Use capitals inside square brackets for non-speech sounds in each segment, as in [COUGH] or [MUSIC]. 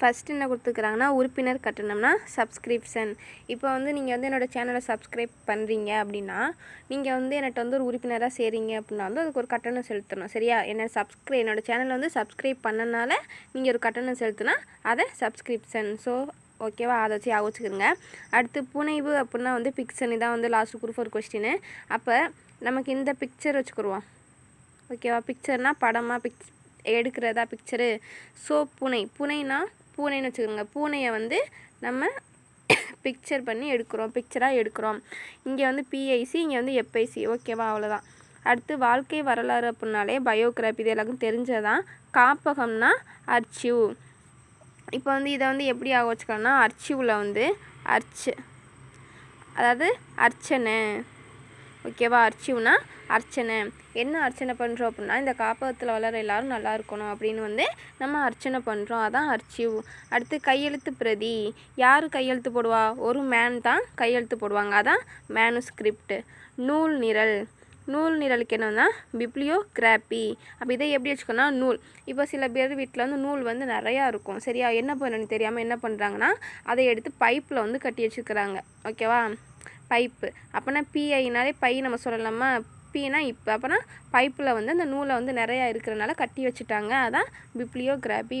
First என்ன கொடுத்துருக்குறாங்கன்னா உறுப்பினர் கட்டணம்னா subscription இப்போ வந்து நீங்கள் வந்து என்னோடய சேனலை சப்ஸ்கிரைப் பண்ணுறீங்க அப்படின்னா நீங்கள் வந்து என்கிட்ட வந்து ஒரு உறுப்பினராக சேரீங்க அப்படின்னா வந்து அதுக்கு ஒரு கட்டணம் செலுத்தணும். சரியா? என்ன சப்ஸ்கிரை என்னோடய சேனலை வந்து சப்ஸ்கிரைப் பண்ணனால நீங்கள் ஒரு கட்டணம் செலுத்தினா அதை சப்ஸ்கிரிப்ஷன் ஸோ ஓகேவா அதை வச்சு யோசிச்சுக்கிறங்க அடுத்து புனைவு அப்படின்னா வந்து பிக்சன் இதான் வந்து லாஸ்ட் குரூப் ஒரு கொஸ்டின் அப்போ நமக்கு இந்த பிக்சர் வச்சுக்கிடுவோம் ஓகேவா பிக்சர்னால் படமாக பிக்ஸ் எடுக்கிறதா? பிக்சரு ஸோ புனை. புனைனா பூனைன்னு வச்சுக்கோங்க. பூனையை வந்து நம்ம பிக்சர் பண்ணி எடுக்கிறோம். பிக்சராக எடுக்கிறோம். இங்கே வந்து பிஐசி இங்கே வந்து எப்ஐசி ஓகேவா அவ்வளோதான் அடுத்து வாழ்க்கை வரலாறு அப்படின்னாலே பயோகிராஃபி இது எல்லாருக்கும் தெரிஞ்சதான் காப்பகம்னா அர்ச்சிவ் இப்போ வந்து இதை வந்து எப்படி ஆக வச்சுக்கலாம்னா அர்ச்சிவில் வந்து அர்ச்சு அதாவது அர்ச்சனை. ஓகேவா? அர்ச்சிவ்னா அர்ச்சனை. என்ன அர்ச்சனை பண்ணுறோம் அப்படின்னா இந்த காப்பகத்தில் வளர எல்லாரும் நல்லா இருக்கணும் அப்படின்னு வந்து நம்ம அர்ச்சனை பண்ணுறோம் அதான் அர்ச்சிவ் அடுத்து கையெழுத்து பிரதி. யார் கையெழுத்து போடுவா? ஒரு மேன் தான் கையெழுத்து போடுவாங்க. அதான் மேனுஸ்கிரிப்ட் நூல் நிரல். நூல் நிரலுக்கு என்னன்னா பிப்ளியோகிராபி அப்போ இதை எப்படி வச்சுக்கோன்னா நூல். இப்போ சில பேர் வீட்டில் வந்து நூல் வந்து நிறையா இருக்கும். சரியா? என்ன பண்ணணும்னு தெரியாமல் என்ன பண்ணுறாங்கன்னா அதை எடுத்து பைப்பில் வந்து கட்டி வச்சுக்கிறாங்க ஓகேவா? பைப்பு. அப்போனா பிஐனாலே பை நம்ம சொல்லலாமா? பீனா இப்போ. அப்போனா பைப்பில் வந்து அந்த நூலை வந்து நிறையா இருக்கிறனால கட்டி வச்சுட்டாங்க. அதான் பிப்ளியோகிராபி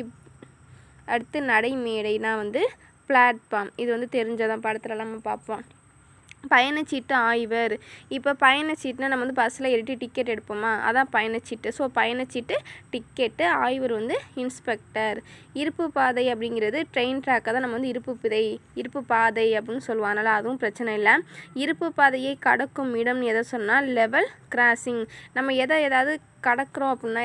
அடுத்து நடைமேடைனா வந்து பிளாட்ஃபார்ம் இது வந்து தெரிஞ்சதான் படத்துலலாம் நம்ம பார்ப்போம். பயணச்சீட்டு ஆய்வர் இப்போ பயணச்சீட்டுனா நம்ம வந்து பஸ்ஸில் ஏறிட்டு டிக்கெட் எடுப்போமா? அதான் பயணச்சீட்டு. ஸோ பயணச்சீட்டு டிக்கெட்டு ஆய்வர் வந்து இன்ஸ்பெக்டர் இருப்பு பாதை அப்படிங்கிறது ட்ரெயின் ட்ராக்கை தான் நம்ம வந்து இருப்பு பிதை இருப்பு பாதை அப்படின்னு சொல்லுவோம் அதனால் அதுவும் பிரச்சனை இல்லை. இருப்பு பாதையை கடக்கும் இடம் எதை சொன்னால் லெவல் கிராசிங் நம்ம எதை ஏதாவது கடக்கிறோம் அப்படின்னா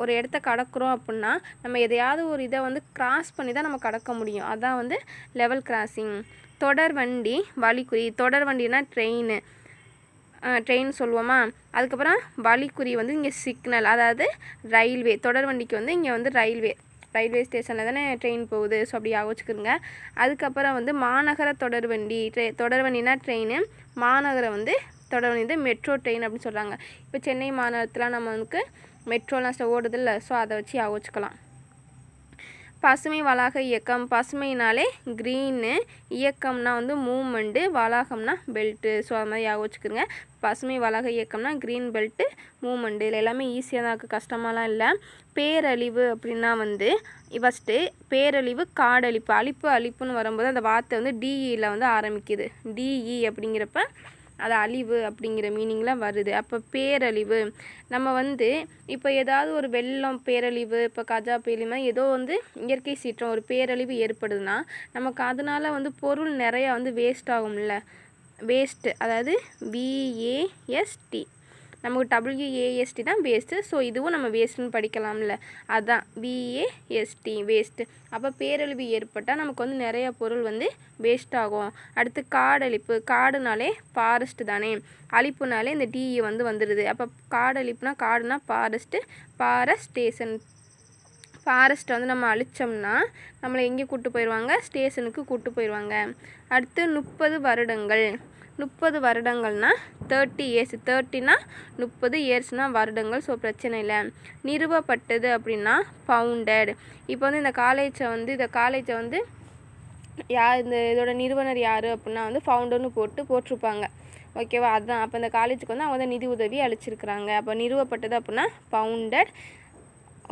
ஒரு இடத்த கடக்கிறோம் அப்படின்னா நம்ம எதையாவது ஒரு இதை வந்து கிராஸ் பண்ணி தான் நம்ம கடக்க முடியும். அதான் வந்து லெவல் கிராசிங் தொடர் வண்டி வலிக்குறி தொடர் வண்டினா ட்ரெயின் ட்ரெயின் சொல்லுவோமா? அதுக்கப்புறம் வலிக்குறி வந்து இங்கே சிக்னல் அதாவது ரயில்வே தொடர் வண்டிக்கு வந்து இங்கே வந்து ரயில்வே ரயில்வே ஸ்டேஷனில் தானே ட்ரெயின் போகுது. ஸோ அப்படி யோசிச்சுக்கிறங்க அதுக்கப்புறம் வந்து மாநகர தொடர்வண்டி ட்ரெ தொடர்வண்டினா ட்ரெயின் மாநகரம் வந்து தொடர்வண்டி வந்து மெட்ரோ ட்ரெயின் அப்படின்னு சொல்கிறாங்க இப்போ சென்னை மாநகரத்தில் நமக்கு மெட்ரோலாம் ஓடுதில்ல. ஸோ அதை வச்சு யோசிச்சுக்கலாம். பசுமை வளாக இயக்கம். பசுமைனாலே க்ரீனு இயக்கம்னா வந்து மூமெண்ட்டு வளாகம்னா பெல்ட்டு ஸோ அது மாதிரி ஞாபகம் வச்சுக்கோங்க. பசுமை வளாக இயக்கம்னா க்ரீன் பெல்ட்டு மூமெண்ட்டு இதில் எல்லாமே ஈஸியாக தான் இருக்குது கஷ்டமாலாம் இல்லை. பேரழிவு அப்படின்னா வந்து ஃபஸ்ட்டு பேரழிவு காடழிப்பு அழிப்பு அழிப்புன்னு வரும்போது அந்த வார்த்தை வந்து டிஇயில் வந்து ஆரம்பிக்குது. டிஇ அப்படிங்கிறப்ப அது அழிவு அப்படிங்கிற மீனிங்லாம் வருது. அப்போ பேரழிவு. நம்ம வந்து இப்போ ஏதாவது ஒரு வெள்ளம் பேரழிவு இப்போ கஜா புயல் மாதிரி ஏதோ வந்து இயற்கை சீற்றம் ஒரு பேரழிவு ஏற்படுதுன்னா நமக்கு அதனால் வந்து பொருள் நிறையா வந்து வேஸ்ட் ஆகும்ல. வேஸ்ட்டு அதாவது விஏஎஸ்டி நமக்கு டபிள்யூஏஎஸ்டி தான் வேஸ்ட்டு ஸோ இதுவும் நம்ம வேஸ்ட்டுன்னு படிக்கலாம்ல. அதுதான் விஏஎஸ்டி வேஸ்ட்டு அப்போ பேரழிவு ஏற்பட்டால் நமக்கு வந்து நிறைய பொருள் வந்து வேஸ்ட் ஆகும். அடுத்து காடழிப்பு. காடுனாலே ஃபாரஸ்ட்டு தானே. அழிப்புனாலே இந்த டிஇ வந்து வந்துடுது. அப்போ காடழிப்புனா காடுனா ஃபாரஸ்ட்டு ஃபாரஸ்டேஷன் ஃபாரஸ்ட்டை வந்து நம்ம அழிச்சோம்னா நம்மளை எங்கே கூப்பிட்டு போயிடுவாங்க? ஸ்டேஷனுக்கு கூப்பிட்டு போயிடுவாங்க. அடுத்து முப்பது வருடங்கள். முப்பது வருடங்கள்னால் தேர்ட்டி இயர்ஸ் தேர்ட்டினா முப்பது இயர்ஸ்னால் வருடங்கள். ஸோ பிரச்சனை இல்லை. நிறுவப்பட்டது அப்படின்னா ஃபவுண்டட் இப்போ வந்து இந்த காலேஜை வந்து இந்த காலேஜை வந்து யார் இந்த இதோட நிறுவனர் யார் அப்படின்னா வந்து ஃபவுண்டர்னு போட்டு போட்டிருப்பாங்க. ஓகேவா அதுதான் அப்போ இந்த காலேஜுக்கு வந்து அவங்க வந்து நிதி உதவி அளிச்சிருக்கிறாங்க. அப்போ நிறுவப்பட்டது அப்படின்னா ஃபவுண்டட்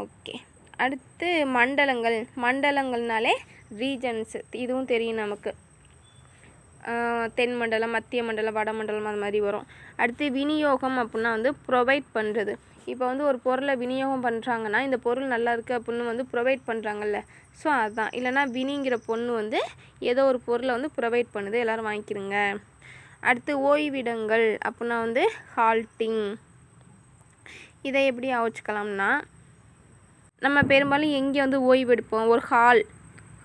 ஓகே அடுத்து மண்டலங்கள். மண்டலங்கள்னாலே ரீஜன்ஸ் இதுவும் தெரியும் நமக்கு. தென் மண்டலம் மத்திய மண்டலம் வடமண்டலம் அது மாதிரி வரும். அடுத்து விநியோகம் அப்படின்னா வந்து ப்ரொவைட் பண்ணுறது இப்போ வந்து ஒரு பொருளை விநியோகம் பண்ணுறாங்கன்னா இந்த பொருள் நல்லா இருக்குது அப்படின்னு வந்து ப்ரொவைட் பண்ணுறாங்கல்ல ஸோ அதுதான் இல்லைனா வினிங்கிற பொண்ணு வந்து ஏதோ ஒரு பொருளை வந்து ப்ரொவைட் பண்ணுது. எல்லோரும் வாங்கிக்கிறங்க அடுத்து ஓய்விடங்கள் அப்படின்னா வந்து ஹால்ட்டிங் இதை எப்படி ஆவச்சுக்கலாம்னா நம்ம பெரும்பாலும் எங்கே வந்து ஓய்வு எடுப்போம்? ஒரு ஹால்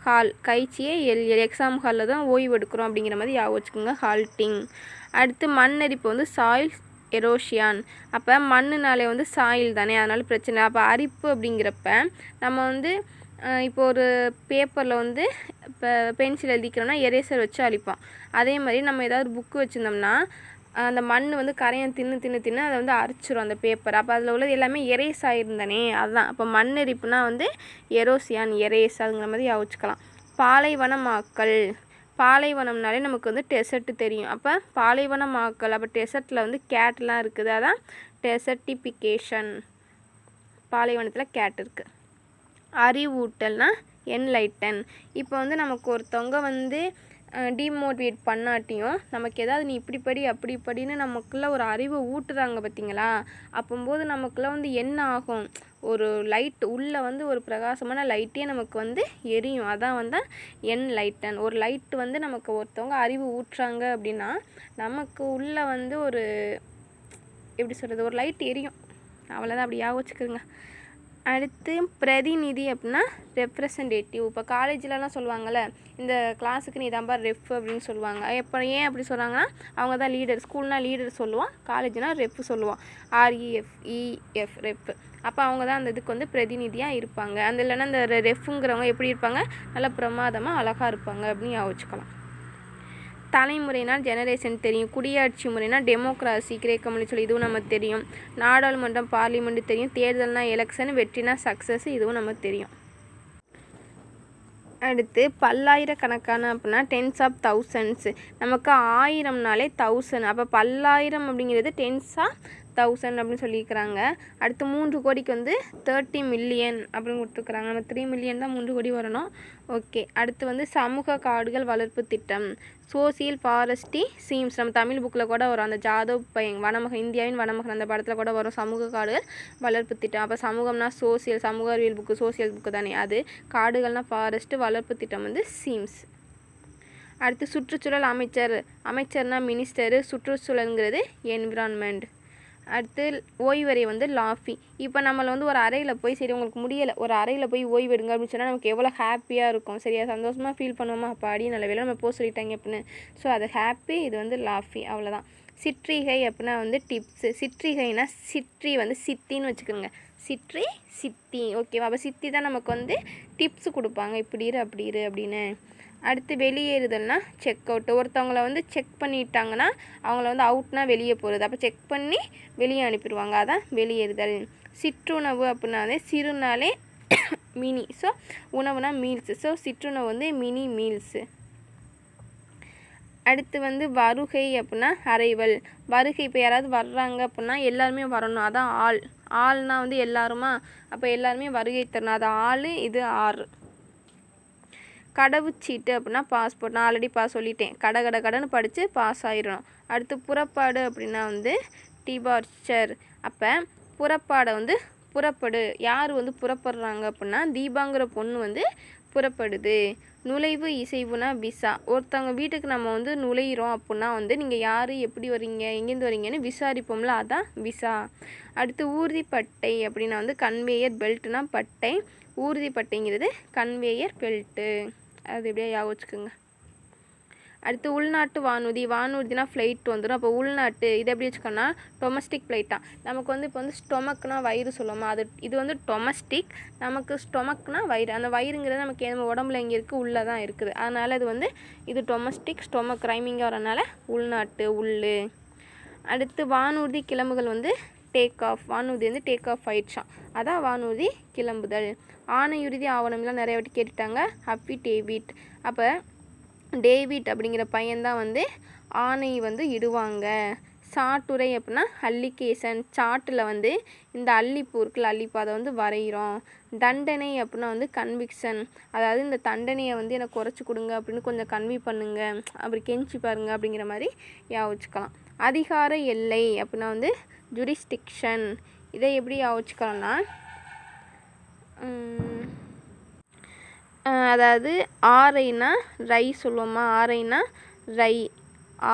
ஹால் கைச்சியே எல் எக்ஸாம் ஹாலில் தான் ஓய்வு எடுக்கிறோம் அப்படிங்கிற மாதிரி ஞாபகம் வச்சுக்கோங்க ஹால்ட்டிங் அடுத்து மண்ணரிப்பு வந்து சாயில் எரோஷியான் அப்போ மண்ணுனாலே வந்து சாயில் தானே அதனால் பிரச்சனை அப்போ அரிப்பு அப்படிங்கிறப்ப நம்ம வந்து இப்போ ஒரு பேப்பரில் வந்து இப்போ பென்சில் எழுதிக்கிறோம்னா எரேசர் வச்சு அழிப்போம். அதே மாதிரி நம்ம ஏதாவது புக்கு வச்சுருந்தோம்னா அந்த மண் வந்து கரையான் தின்னு தின்னு தின்னு அதை வந்து அரிச்சிரும் அந்த பேப்பர் அப்போ அதில் உள்ளது எல்லாமே எரேஸ் ஆகிருந்தனே அதுதான் அப்போ மண் எரிப்புனா வந்து எரோசியான் எரேஸ் அதுங்கிற மாதிரி யோசிச்சுக்கலாம். பாலைவனமாக்கல். பாலைவனம்னாலே நமக்கு வந்து டெசர்ட் தெரியும். அப்போ பாலைவனமாக்கல். அப்போ டெசர்ட்டில் வந்து கேட்லாம் இருக்குது. அதான் டெசர்டிஃபிகேஷன் பாலைவனத்தில் கேட் இருக்குது அறிவூட்டல்னால் என்லைட்டன் இப்போ வந்து நமக்கு ஒருத்தவங்க வந்து டிமோட்டிவேட் பண்ணாட்டியும் நமக்கு ஏதாவது நீ இப்படி படி அப்படி படின்னு நமக்குள்ளே ஒரு அறிவை ஊட்டுறாங்க பார்த்தீங்களா அப்போம்போது நமக்குள்ளே வந்து என்ன ஆகும்? ஒரு லைட் உள்ளே வந்து ஒரு பிரகாசமான லைட்டே நமக்கு வந்து எரியும். அதான் வந்து என் லைட்டன் ஒரு லைட் வந்து நமக்கு ஒருத்தவங்க அறிவு ஊட்டுறாங்க அப்படின்னா நமக்கு உள்ளே வந்து ஒரு எப்படி சொல்கிறது ஒரு லைட் எரியும். அவ்வளோதான் அப்படி யாக வச்சுக்கோங்க அடுத்து பிரதிநிதி அப்படின்னா ரெப்ரசன்டேட்டிவ் இப்போ காலேஜ்லலாம் சொல்லுவாங்கள்ல இந்த கிளாஸுக்கு நீ தான்பா ரெஃப் அப்படின்னு சொல்லுவாங்க. எப்போ ஏன் அப்படி சொல்கிறாங்கன்னா அவங்க தான் லீடர் ஸ்கூல்னால் லீடர் சொல்லுவான் காலேஜ்னால் ரெஃப் சொல்லுவான். R E F E F ref அப்போ அவங்க தான் அந்த இதுக்கு வந்து பிரதிநிதியாக இருப்பாங்க. அந்த இல்லைன்னா அந்த ரெஃப்ங்கிறவங்க எப்படி இருப்பாங்க? நல்லா பிரமாதமாக அழகாக இருப்பாங்க அப்படின்னு யோசிச்சுக்கலாம். தலைமுறைனால் ஜெனரேஷன் தெரியும். குடியாட்சி முறைனா டெமோக்ராசி கிரேக்கம்னு சொல்லி இதுவும் நமக்கு தெரியும். நாடாளுமன்றம் பார்லிமெண்ட் தெரியும். தேர்தல்னா எலெக்ஷன் வெற்றினா சக்ஸஸ் இதுவும் நமக்கு தெரியும். அடுத்து பல்லாயிரக்கணக்கான அப்படின்னா டென்ஸ் ஆஃப் தௌசண்ட்ஸ் நமக்கு ஆயிரம்னாலே தௌசண்ட் அப்போ பல்லாயிரம் அப்படிங்கிறது டென்ஸாக தௌசண்ட் அப்படின்னு சொல்லியிருக்கிறாங்க. அடுத்து மூன்று கோடிக்கு வந்து தேர்ட்டி மில்லியன் அப்படின்னு கொடுத்துருக்குறாங்க. நம்ம த்ரீ மில்லியன் தான் மூன்று கோடி வரணும். ஓகே அடுத்து வந்து சமூக காடுகள் வளர்ப்பு திட்டம். சோசியல் ஃபாரஸ்டி சீம்ஸ் நம்ம தமிழ் புக்கில் கூட வரும். அந்த ஜாதவ் பையன் வனமகன் இந்தியாவின் வனமகன் அந்த படத்தில் கூட வரும். சமூக காடுகள் வளர்ப்பு திட்டம். அப்போ சமூகம்னா சோசியல் சமூக அறிவியல் புக்கு சோசியல் புக்கு தானே. அது காடுகள்னால் ஃபாரஸ்ட்டு வளர்ப்பு திட்டம் வந்து சீம்ஸ் அடுத்து சுற்றுச்சூழல் அமைச்சர். அமைச்சர்னா மினிஸ்டரு சுற்றுச்சூழலுங்கிறது என்விரான்மெண்ட் அடுத்து ஓய்வறை வந்து லாஃபி. இப்போ நம்மளை வந்து ஒரு அறையில் போய் சரி உங்களுக்கு முடியலை ஒரு அறையில் போய் ஓய்வெடுங்க அப்படின்னு சொன்னால் நமக்கு எவ்வளோ ஹாப்பியாக இருக்கும். சரியா சந்தோஷமாக ஃபீல் பண்ணுவோமா? அப்போ அடி நல்ல வேலை நம்ம போ சொல்லிட்டாங்க அப்படின்னு. ஸோ அது ஹாப்பி இது வந்து லாஃபி அவ்வளோதான் சிற்றிகை அப்படின்னா வந்து டிப்ஸு சிற்றிகைனா சிற்றி வந்து சித்தின்னு வச்சுக்கோங்க. சிற்றி சித்தி. ஓகேவா அப்போ சித்தி தான் நமக்கு வந்து டிப்ஸ் கொடுப்பாங்க. இப்படி இரு அப்படி இரு அப்படின்னு. அடுத்து வெளியேறுதல்னா செக் அவுட் ஒருத்தவங்கள வந்து செக் பண்ணிட்டாங்கன்னா அவங்கள வந்து அவுட்னா வெளியே போகிறது அப்போ செக் பண்ணி வெளியே அனுப்பிடுவாங்க. அதான் வெளியேறுதல். சிற்றுணவு அப்படின்னாலே சிறுனாலே மினி [COUGHS] ஸோ உணவுனா மீல்ஸு ஸோ சிற்றுணவு வந்து மினி மீல்ஸு அடுத்து வந்து வருகை அப்படின்னா அரைவல் வருகை இப்போ யாராவது வர்றாங்க அப்படின்னா எல்லாருமே வரணும். அதான் ஆள். ஆள்னா வந்து எல்லாருமா? அப்போ எல்லாருமே வருகை தரணும். அது ஆள் இது ஆறு கடவுச்சீட்டு அப்படின்னா பாஸ்போர்ட் நான் ஆல்ரெடி பாஸ் சொல்லிட்டேன். கட கட கடன்னு படித்து பாஸ் ஆகிடணும் அடுத்து புறப்பாடு அப்படின்னா வந்து டிபார்ச்சர் அப்போ புறப்பாடை வந்து புறப்படு. யார் வந்து புறப்படுறாங்க அப்படின்னா தீபாங்கிற பொண்ணு வந்து புறப்படுது. நுழைவு இசைவுனா விசா. ஒருத்தவங்க வீட்டுக்கு நம்ம வந்து நுழையிறோம் அப்படின்னா வந்து நீங்கள் யார் எப்படி வரீங்க எங்கேருந்து வரீங்கன்னு விசாரிப்போம்ல அதான் விசா. அடுத்து ஊர்திப்பட்டை அப்படின்னா வந்து கன்வேயர் பெல்ட்னா பட்டை. ஊர்திப்பட்டைங்கிறது கன்வேயர் பெல்ட்டு அது எப்படியா ஞாபகம் வச்சுக்கோங்க அடுத்து உள்நாட்டு வானூர்தி வானூர்தினா ஃப்ளைட் வந்துடும் அப்போ உள்நாட்டு இது எப்படி வச்சுக்கோன்னா டொமஸ்டிக் ஃப்ளைட்டாக நமக்கு வந்து இப்போ வந்து ஸ்டொமக்னா வயிறு சொல்லுவோமா? அது இது வந்து டொமஸ்டிக் நமக்கு ஸ்டொமக்னா வயிறு. அந்த வயிறுங்கிறது நமக்கு நம்ம உடம்புல எங்கே இருக்குது உள்ளே தான் இருக்குது. அதனால் இது வந்து இது டொமஸ்டிக் ஸ்டொமக் ரைமிங்காக வரனால உள்நாட்டு உள் அடுத்து வானூர்தி கிளம்புகள் வந்து டேக் ஆஃப் வானூர்தி வந்து டேக் ஆஃப் ஆயிடுச்சான் அதான் வானூர்தி கிளம்புதல். ஆணையுறுதி ஆவணம்லாம் நிறைய வாட்டி கேட்டுட்டாங்க. ஹப்பி டேவிட். அப்போ டேவிட் அப்படிங்கிற பையன்தான் வந்து ஆணை வந்து இடுவாங்க. சாட்டுரை அப்படின்னா அல்லிகேசன் சாட்டில் வந்து இந்த அல்லிப்பூ இருக்குல்ல அல்லிப்பூ அதை வந்து வரைகிறோம் தண்டனை அப்படின்னா வந்து கன்விக்ஷன் அதாவது இந்த தண்டனையை வந்து எனக்கு குறைச்சி கொடுங்க அப்படின்னு கொஞ்சம் கன்வி பண்ணுங்க. அப்படி கெஞ்சி பாருங்க அப்படிங்கிற மாதிரி யோசிச்சுக்கலாம் அதிகார எல்லை அப்படின்னா வந்து ஜுரிஸ்டிக்ஷன் இதை எப்படி யோசிச்சுக்கலாம்னா அதாவது ஆரைனா ரை சொல்லுவோமா? ஆரைனா ரை.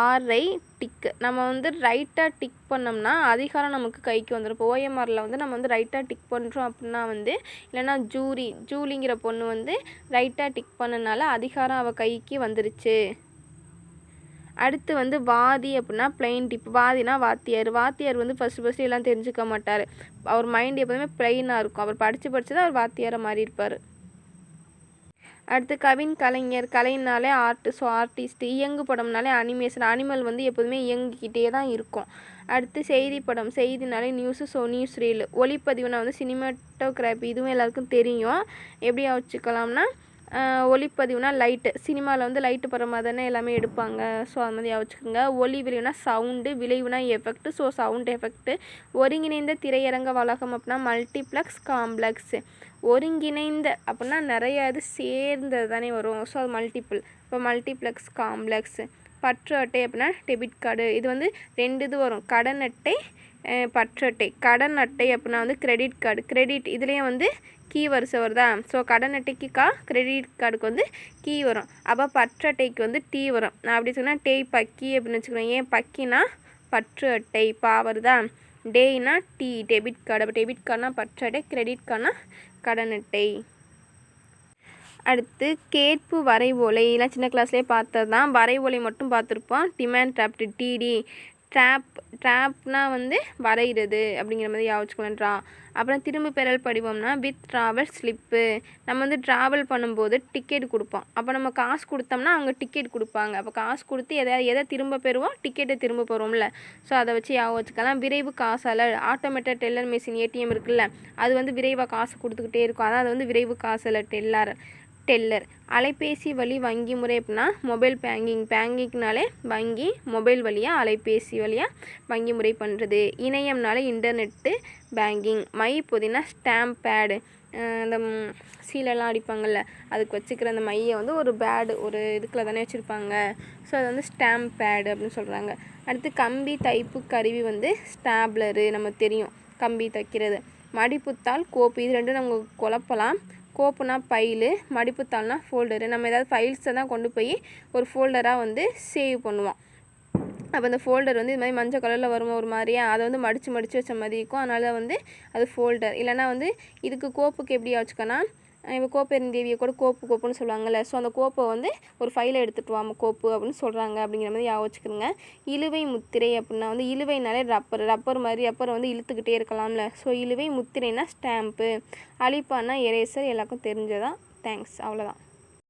ஆரை டிக்கு நம்ம வந்து ரைட்டாக டிக் பண்ணோம்னா அதிகாரம் நமக்கு கைக்கு வந்துடும் இப்போ ஓஎம்ஆரில் வந்து நம்ம வந்து ரைட்டாக டிக் பண்ணுறோம் அப்படின்னா வந்து இல்லைன்னா ஜூரி ஜூலிங்கிற பொண்ணு வந்து ரைட்டாக டிக் பண்ணனால அதிகாரம் அவள் கைக்கு வந்துருச்சு. அடுத்து வந்து வாதி அப்படின்னா பிளைன் டிப் வாதினா வாத்தியார். வாத்தியார் வந்து ஃபஸ்ட்டு ஃபஸ்ட்டு எல்லாம் தெரிஞ்சுக்க மாட்டார். அவர் மைண்ட் எப்போதுமே பிளைனாக இருக்கும். அவர் படித்து படித்து தான் அவர் வாத்தியாரை மாறி இருப்பார். அடுத்து கவின் கலைஞர். கலைனாலே ஆர்ட் ஸோ ஆர்டிஸ்ட் இயங்கு படம்னாலே அனிமேஷன் அனிமல் வந்து எப்போதுமே இயங்கிக்கிட்டே தான் இருக்கும். அடுத்து செய்தி படம். செய்தினாலே நியூஸு ஸோ நியூஸ் ரீல் ஒளிப்பதிவுனா வந்து சினிமாட்டோகிராஃபி இதுவும் எல்லாருக்கும் தெரியும். எப்படி வச்சுக்கலாம்னா ஒளிப்பதிவுனா லைட்டு சினிமாவில் வந்து லைட்டு படுற மாதிரி தானே எல்லாமே எடுப்பாங்க. ஸோ அது மாதிரி வச்சுக்கோங்க ஒளி விளைவுனா சவுண்டு விளைவுனா எஃபெக்ட் ஸோ சவுண்ட் எஃபெக்ட் ஒருங்கிணைந்த திரையரங்க வளாகம் அப்படின்னா மல்டிப்ளெக்ஸ் காம்ப்ளெக்ஸு ஒருங்கிணைந்த அப்படின்னா நிறைய இது சேர்ந்தது தானே வரும். ஸோ அது மல்டிபிள் இப்போ மல்டிப்ளெக்ஸ் காம்ப்ளெக்ஸு பற்று அட்டை அப்படின்னா டெபிட் கார்டு இது வந்து ரெண்டு இது வரும். கடன் அட்டை பற்று அட்டை. கடன் அட்டை அப்படின்னா வந்து கிரெடிட் கார்டு கிரெடிட் இதுலேயும் வந்து கீ வரிசை வருதா? ஸோ கடன் அட்டைக்கு கா கிரெடிட் கார்டுக்கு வந்து கீ வரும். அப்போ பற்று அட்டைக்கு வந்து டீ வரும். நான் அப்படி சொன்னால் டேய் பக்கி அப்படின்னு வச்சுக்கிறேன் ஏன் பக்கினா பற்று அட்டை பா வருதா? டேய்னா டீ டெபிட் கார்டு அப்போ டெபிட் கார்டுனா பற்று அட்டை கிரெடிட் கார்டுனா கடன் அட்டை. அடுத்து கேட்பு வரைவோலை. இதெல்லாம் சின்ன கிளாஸ்லேயே பார்த்தது தான் வரைவோலை மட்டும் பார்த்துருப்போம். டிமாண்ட் ட்ராப்டு டிடி ட்ராப் ட்ராப்னா வந்து வரைகிறது அப்படிங்கிற மாதிரி யாவச்சுக்கலாம் ட்ரா அப்புறம் திரும்ப பெறல் படிவம்னா வித் ட்ராவல் ஸ்லிப்பு நம்ம வந்து ட்ராவல் பண்ணும்போது டிக்கெட் கொடுப்போம். அப்போ நம்ம காசு கொடுத்தோம்னா அவங்க டிக்கெட் கொடுப்பாங்க. அப்போ காசு கொடுத்து எதை எதை திரும்ப பெறுவோம்? டிக்கெட்டை திரும்ப பெறுவோம்ல. ஸோ அதை வச்சு ஞாபகம் வச்சுக்கலாம் விரைவு காசாளர் ஆட்டோமேட்டட் டெல்லர் மிஷின் ஏடிஎம் இருக்குல்ல அது வந்து விரைவாக காசு கொடுத்துக்கிட்டே இருக்கும். அதான் அது வந்து விரைவு காசாளர் டெல்லர் டெல்லர். அலைபேசி வழி வங்கி முறை அப்படின்னா மொபைல் பேங்கிங். பேங்கிங்னாலே வங்கி மொபைல் வழியாக அலைபேசி வழியாக வங்கி முறை பண்ணுறது இணையம்னாலே இன்டர்நெட்டு பேங்கிங். மை புதினா ஸ்டாம்ப் பேடு. இந்த சீலெல்லாம் அடிப்பாங்கள்ல அதுக்கு வச்சுக்கிற அந்த மையை வந்து ஒரு பேடு ஒரு இதுக்குள்ள தானே வச்சுருப்பாங்க. ஸோ அது வந்து ஸ்டாம்ப் பேடு அப்படின்னு சொல்கிறாங்க அடுத்து கம்பி தைப்பு கருவி வந்து ஸ்டாப்லரு நம்ம தெரியும். கம்பி தைக்கிறது. மடிப்புத்தால் கோப்பு இது ரெண்டும் நம்ம குழப்பலாம். கோப்புனா ஃபைலு மடிப்புத்தாள்னா ஃபோல்டரு நம்ம ஏதாவது ஃபைல்ஸை தான் கொண்டு போய் ஒரு ஃபோல்டராக வந்து சேவ் பண்ணுவோம். அப்போ அந்த ஃபோல்டர் வந்து இது மாதிரி மஞ்சள் கலரில் வரும் ஒரு மாதிரியா அதை வந்து மடித்து மடித்து வச்ச மாதிரி இருக்கும். அதனால வந்து அது ஃபோல்டர் இல்லைன்னா வந்து இதுக்கு கோப்புக்கு எப்படி வச்சுக்கோன்னா இப்போ கோப்பெருந்தேவியை கூட கோப்பு கோப்புன்னு சொல்லுவாங்கல்ல. ஸோ அந்த கோப்பை வந்து ஒரு ஃபைலை எடுத்துகிட்டு வாம கோப்பு அப்படின்னு சொல்கிறாங்க அப்படிங்கிற மாதிரி ஞாபகம் வச்சுக்கிறோங்க இழுவை முத்திரை அப்படின்னா வந்து இழுவைனாலே ரப்பர் ரப்பர் மாதிரி ரப்பரை வந்து இழுத்துக்கிட்டே இருக்கலாம்ல. ஸோ இழுவை முத்திரைனா ஸ்டாம்ப்பு அழிப்பானா எரேசர் எல்லாருக்கும் தெரிஞ்சதான் தேங்க்ஸ் அவ்வளோதான்